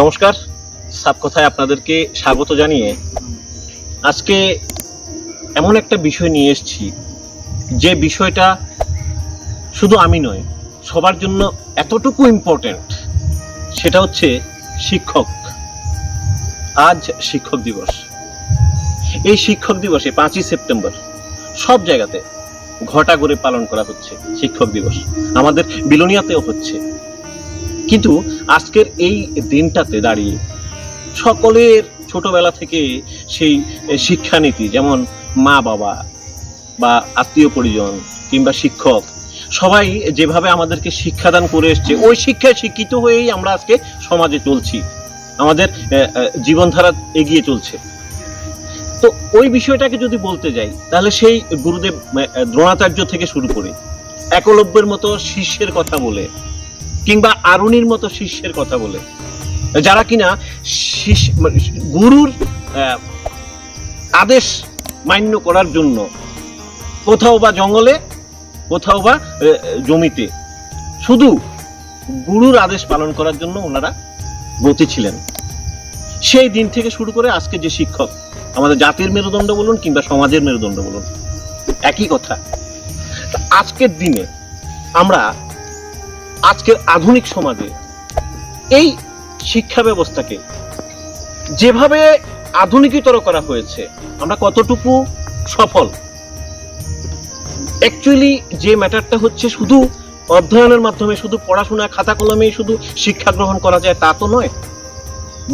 নমস্কার, সাব কথায় আপনাদেরকে স্বাগত জানিয়ে আজকে এমন একটা বিষয় নিয়ে এসেছি, যে বিষয়টা শুধু আমি নয় সবার জন্য এতটুকু ইম্পর্ট্যান্ট সেটা হচ্ছে শিক্ষক। আজ শিক্ষক দিবস। এই শিক্ষক দিবসে পাঁচই সেপ্টেম্বর, সব জায়গাতে ঘটা করে পালন করা হচ্ছে শিক্ষক দিবস। আমাদের বিলোনিয়াতেও হচ্ছে। কিন্তু আজকের এই দিনটাতে দাঁড়িয়ে সকলের ছোটবেলা থেকে সেই শিক্ষানীতি, যেমন মা বাবা বা আত্মীয় পরিজন কিংবা শিক্ষক, সবাই যেভাবে আমাদেরকে শিক্ষাদান করে এসছে, ওই শিক্ষায় শিক্ষিত হয়েই আমরা আজকে সমাজে চলছি। আমাদের জীবনধারা এগিয়ে চলছে। তো ওই বিষয়টাকে যদি বলতে যাই, তাহলে সেই গুরুদেব দ্রোণাচার্য থেকে শুরু করে একলব্যের মতো শিষ্যের কথা বলে কিংবা আরুণির মতো শিষ্যের কথা বলে। যারা কিনা মানে গুরুর আদেশ মান্য করার জন্য কোথাও বা জঙ্গলে, কোথাও বা জমিতে শুধু গুরুর আদেশ পালন করার জন্য ওনারা ব্রতী ছিলেন। সেই দিন থেকে শুরু করে আজকে যে শিক্ষক, আমাদের জাতির মেরুদণ্ড বলুন কিংবা সমাজের মেরুদণ্ড বলুন, একই কথা। আজকের দিনে আমরা আজকের আধুনিক সমাজে এই শিক্ষা ব্যবস্থাকে যেভাবে আধুনিকতর করা হয়েছে, আমরা কতটুকু সফল? অ্যাকচুয়ালি যে ম্যাটারটা হচ্ছে শুধু অধ্যয়নের মাধ্যমে, শুধু পড়াশোনা খাতা কলমেই শুধু শিক্ষা গ্রহণ করা যায়, তা তো নয়।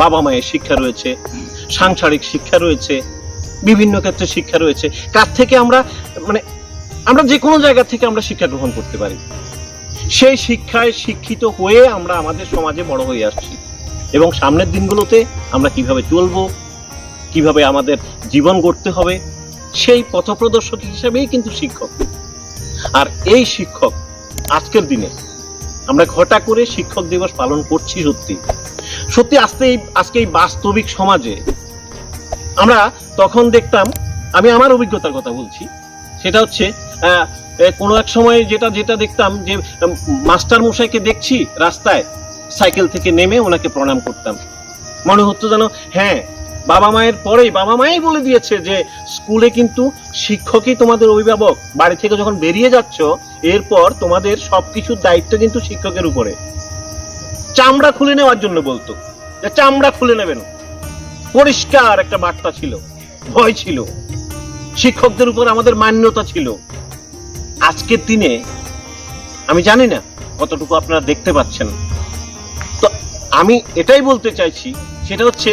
বাবা মায়ের শিক্ষা রয়েছে, সাংসারিক শিক্ষা রয়েছে, বিভিন্ন ক্ষেত্রে শিক্ষা রয়েছে। কার থেকে আমরা মানে আমরা যে কোনো জায়গা থেকে আমরা শিক্ষা গ্রহণ করতে পারি। সেই শিক্ষায় শিক্ষিত হয়ে আমরা আমাদের সমাজে বড় হয়ে আসছি। এবং সামনের দিনগুলোতে আমরা কীভাবে চলবো, কীভাবে আমাদের জীবন গড়তে হবে, সেই পথপ্রদর্শক হিসেবেই কিন্তু শিক্ষক। আর এই শিক্ষক আজকের দিনে আমরা ঘটা করে শিক্ষক দিবস পালন করছি সত্যি। সত্যি আজকে এই আজকে এই বাস্তবিক সমাজে আমরা তখন দেখতাম, আমি আমার অভিজ্ঞতার কথা বলছি, সেটা হচ্ছে কোনো এক সময় যেটা যেটা দেখতাম যে মাস্টার মশাইকে দেখছি রাস্তায়, সাইকেল থেকে নেমে ওনাকে প্রণাম করতাম। মনে হতো যেন হ্যাঁ বাবা মায়ের পরেই, বাবা মাই বলে দিয়েছে যে, স্কুলে কিন্তু শিক্ষকই তোমাদের অভিভাবক। বাড়ি থেকে যখন বেরিয়ে যাচ্ছ, এরপর তোমাদের সবকিছুর দায়িত্ব কিন্তু শিক্ষকের উপরে। চামড়া খুলে নেওয়ার জন্য বলতো। যে, চামড়া খুলে নেবেন। পরিষ্কার একটা বার্তা ছিল। ভয় ছিল। শিক্ষকদের উপর আমাদের মান্যতা ছিল। আজকের দিনে আমি জানি না কতটুকু আপনারা দেখতে পাচ্ছেন। তো আমি এটাই বলতে চাইছি, সেটা হচ্ছে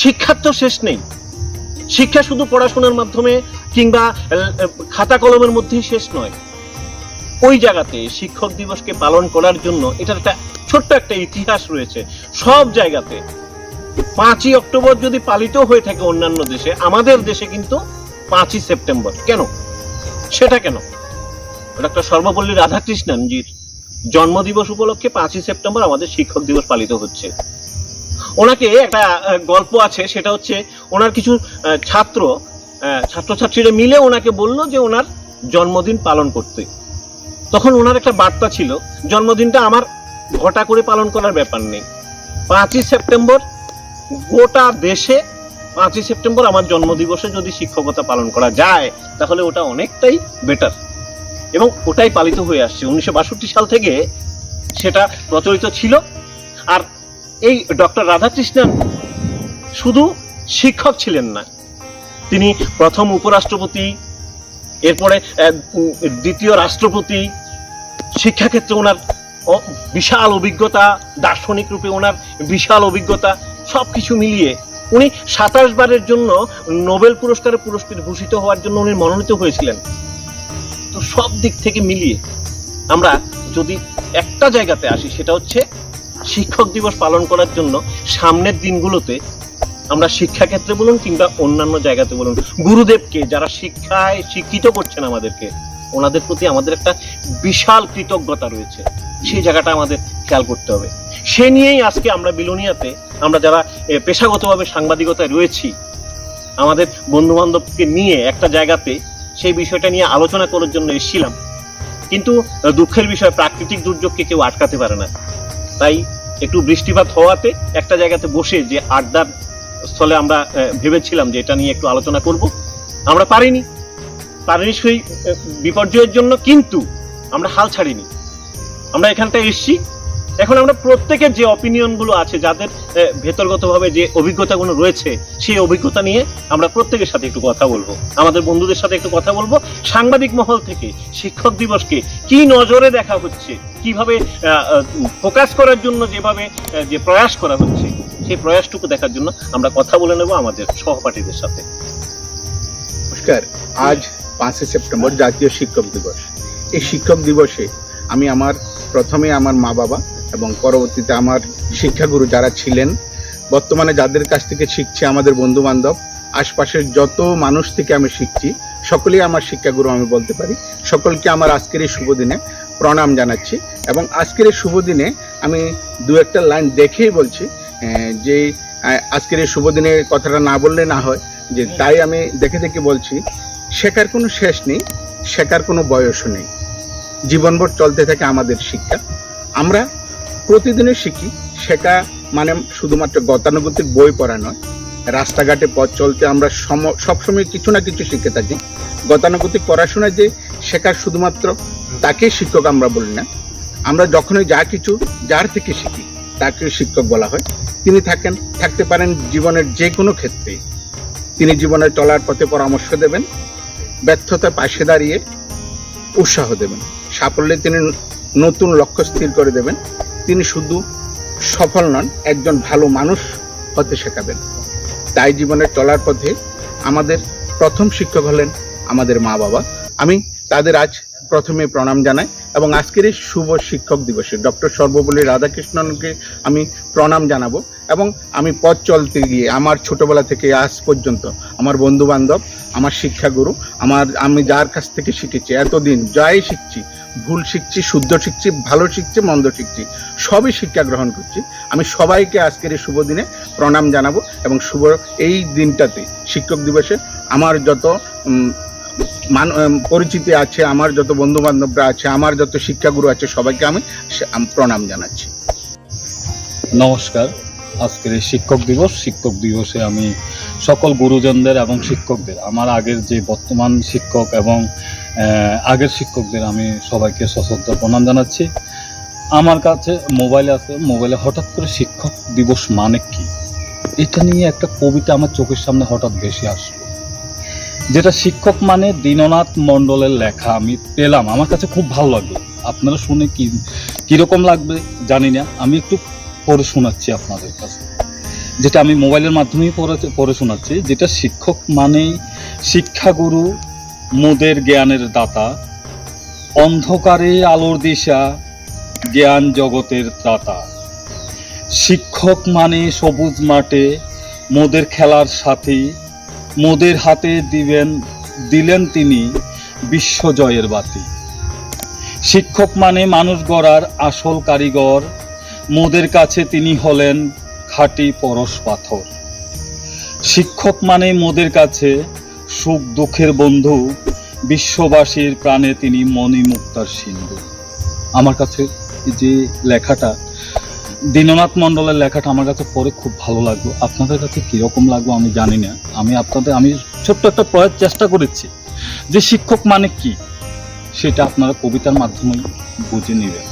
শিক্ষার তো শেষ নেই। শিক্ষা শুধু পড়াশোনার মাধ্যমে কিংবা খাতা কলমের মধ্যেই শেষ নয়। ওই জায়গাতে শিক্ষক দিবসকে পালন করার জন্য এটার একটা ছোট্ট একটা ইতিহাস রয়েছে। সব জায়গাতে পাঁচই অক্টোবর যদি পালিত হয়ে থাকে অন্যান্য দেশে, আমাদের দেশে কিন্তু পাঁচই সেপ্টেম্বর। কেন? সেটা কেন? ডক্টর সর্বপল্লী রাধাকৃষ্ণনজির জন্মদিবস উপলক্ষে পাঁচই সেপ্টেম্বর আমাদের শিক্ষক দিবস পালিত হচ্ছে। ওনাকে একটা গল্প আছে, সেটা হচ্ছে ওনার কিছু ছাত্র ছাত্রছাত্রীরা মিলে ওনাকে বলল যে ওনার জন্মদিন পালন করতে। তখন ওনার একটা বার্তা ছিল, জন্মদিনটা আমার ঘটা করে পালন করার ব্যাপার নেই। পাঁচই সেপ্টেম্বর গোটা দেশে পাঁচই সেপ্টেম্বর আমার জন্মদিবসে যদি শিক্ষকতা পালন করা যায়, তাহলে ওটা অনেকটাই বেটার এবং ওটাই পালিত হয়ে আসছে। উনিশশো বাষট্টি সাল থেকে সেটা প্রচলিত ছিল। আর এই ডক্টর রাধাকৃষ্ণন শুধু শিক্ষক ছিলেন না, তিনি প্রথম উপরাষ্ট্রপতি, এরপরে দ্বিতীয় রাষ্ট্রপতি, শিক্ষাক্ষেত্রে ওনার বিশাল অভিজ্ঞতা, দার্শনিক রূপে ওনার বিশাল অভিজ্ঞতা, সবকিছু মিলিয়ে উনি সাতাশ বারের জন্য নোবেল পুরস্কারে পুরস্কৃত ভূষিত হওয়ার জন্য উনি মনোনীত হয়েছিলেন। সব দিক থেকে মিলিয়ে আমরা যদি একটা জায়গাতে আসি, সেটা হচ্ছে শিক্ষক দিবস পালন করার জন্য সামনের দিনগুলোতে আমরা শিক্ষাক্ষেত্রে বলুন কিংবা অন্যান্য জায়গাতে বলুন, গুরুদেবকে যারা শিক্ষায় শিক্ষিত করছেন আমাদেরকে, ওনাদের প্রতি আমাদের একটা বিশাল কৃতজ্ঞতা রয়েছে। সেই জায়গাটা আমাদের খেয়াল করতে হবে। সে নিয়েই আজকে আমরা বিলোনিয়াতে আমরা যারা পেশাগতভাবে সাংবাদিকতায় রয়েছি, আমাদের বন্ধু বান্ধবকে নিয়ে একটা জায়গাতে সেই বিষয়টা নিয়ে আলোচনা করার জন্য এসেছিলাম। কিন্তু দুঃখের বিষয়, প্রাকৃতিক দুর্যোগকে কেউ আটকাতে পারে না। তাই একটু বৃষ্টিপাত হওয়াতে একটা জায়গাতে বসে যে আড্ডার স্থলে আমরা ভেবেছিলাম যে এটা নিয়ে একটু আলোচনা করব। আমরা পারিনি। পারিনি সেই বিপর্যয়ের জন্য, কিন্তু আমরা হাল ছাড়িনি। আমরা এখানটা এসছি। এখন আমরা প্রত্যেকের যে অপিনিয়নগুলো আছে যাদের আহ, ভেতরগতভাবে যে অভিজ্ঞতাগুলো রয়েছে সেই অভিজ্ঞতা নিয়ে আমরা প্রত্যেকের সাথে একটু কথা বলব। আমাদের বন্ধুদের সাথে একটু কথা বলব। সাংবাদিক মহল থেকে শিক্ষক দিবসকে কি নজরে দেখা হচ্ছে? কীভাবে ফোকাস করার জন্য যেভাবে যে প্রয়াস করা হচ্ছে সেই প্রয়াসটুকু দেখার জন্য আমরা কথা বলে নেব আমাদের সহপাঠীদের সাথে। নমস্কার। আজ পাঁচই সেপ্টেম্বর জাতীয় শিক্ষক দিবস। এই শিক্ষক দিবসে আমি আমার প্রথমে আমার মা বাবা এবং পরবর্তীতে আমার শিক্ষাগুরু যারা ছিলেন, বর্তমানে যাদের কাছ থেকে শিখছি আমাদের বন্ধু বান্ধব আশপাশের যত মানুষ থেকে আমি শিখছি, সকলেই আমার শিক্ষাগুরু আমি বলতে পারি। সকলকে আমার আজকের এই শুভ দিনে প্রণাম জানাচ্ছি এবং আজকের এই শুভ দিনে আমি দু একটা লাইন দেখেই বলছি যে আজকের এই শুভ দিনে কথাটা না বললে না হয়, যে তাই আমি দেখে দেখে বলছি, শেখার কোনো শেষ নেই, শেখার কোনো বয়সও নেই। জীবনভর চলতে থাকে আমাদের শিক্ষা। আমরা প্রতিদিনই শিখি। শেখা মানে শুধুমাত্র গতানুগতিক বই পড়া নয়। রাস্তাঘাটে পথ চলতে আমরা সম- সবসময় কিছু না কিছু শিখে থাকি। গতানুগতিক পড়াশোনায় যে শেখার শুধুমাত্র তাকে শিক্ষক আমরা বলি না। আমরা যখনই যা কিছু, যার থেকে শিখি তাকে শিক্ষক বলা হয়। তিনি থাকেন, থাকতে পারেন জীবনের যে কোনো ক্ষেত্রে তিনি জীবনে চলার পথে পরামর্শ দেবেন ব্যর্থতার পাশে দাঁড়িয়ে উৎসাহ দেবেন। সাফল্যে তিনি নতুন লক্ষ্য স্থির করে দেবেন। তিনি শুধু সফল নন, একজন ভালো মানুষ হতে শেখাবেন। তাই জীবনে চলার পথে আমাদের প্রথম শিক্ষক হলেন আমাদের মা বাবা। আমি তাদের আজ প্রথমে প্রণাম জানাই এবং আজকের এই শুভ শিক্ষক দিবসে ডক্টর সর্বপল্লী রাধাকৃষ্ণনকে আমি প্রণাম জানাব এবং আমি পথ চলতে গিয়ে আমার ছোটবেলা থেকে আজ পর্যন্ত আমার বন্ধু বান্ধব আমার শিক্ষাগুরু, আমার, আমি যার কাছ থেকে শিখেছি, এতদিন যাই শিখছি ভুল শিখছি, শুদ্ধ শিখছি, ভালো শিখছি, মন্দ শিখছি, সবই শিক্ষা গ্রহণ করছি। আমি সবাইকে আজকের এই শুভ দিনে প্রণাম জানাব এবং শুভ এই দিনটাতে শিক্ষক দিবসে আমার যত মান পরিচিতি আছে, আমার যত বন্ধু বান্ধবরা আছে, আমার যত শিক্ষাগুরু আছে, সবাইকে আমি, প্রণাম জানাচ্ছি। নমস্কার। আজকের এই শিক্ষক দিবস। শিক্ষক দিবসে আমি সকল গুরুজনদের এবং শিক্ষকদের, আমার আগের যে বর্তমান শিক্ষক এবং আগের শিক্ষকদের আমি সবাইকে সশ্রদ্ধ প্রণাম জানাচ্ছি। আমার কাছে মোবাইল আছে, মোবাইলে হঠাৎ করে শিক্ষক দিবস মানে কি? এটা নিয়ে একটা কবিতা আমার চোখের সামনে হঠাৎ বেশি আসলো। যেটা শিক্ষক মানে দীননাথ মণ্ডলের লেখা, আমি পেলাম। আমার কাছে খুব ভালো লাগল। আপনারা শুনে কি, কীরকম লাগবে জানি না। আমি একটু পড়ে শোনাচ্ছি আপনাদের কাছে। যেটা আমি মোবাইলের মাধ্যমেই পড়ে পড়ে শোনাচ্ছি, যেটা শিক্ষক মানেই শিক্ষাগুরু মোদের জ্ঞানের দাতা, অন্ধকারে আলোর দিশা জ্ঞান জগতের ত্রাতা। শিক্ষক মানে সবুজ মাঠে মোদের খেলার সাথী, মোদের হাতে দিবেন দিলেন তিনি বিশ্বজয়ের বাতি। শিক্ষক মানে মানুষ গড়ার আসল কারিগর মোদের কাছে তিনি হলেন খাঁটি পরশ পাথর। শিক্ষক মানে মোদের কাছে সুখ দুঃখের বন্ধু, বিশ্ববাসীর প্রাণে তিনি মণিমুক্তার সিন্ধু। আমার কাছে যে লেখাটা, দীননাথ মণ্ডলের লেখাটা আমার কাছে পড়ে খুব ভালো লাগল। আপনাদের কাছে কীরকম লাগল আমি জানি না। আমি আপনাদের, আমি ছোট্ট একটা প্রয়াস চেষ্টা করেছি যে শিক্ষক মানে কি, সেটা আপনারা কবিতার মাধ্যমে বুঝে নেবেন।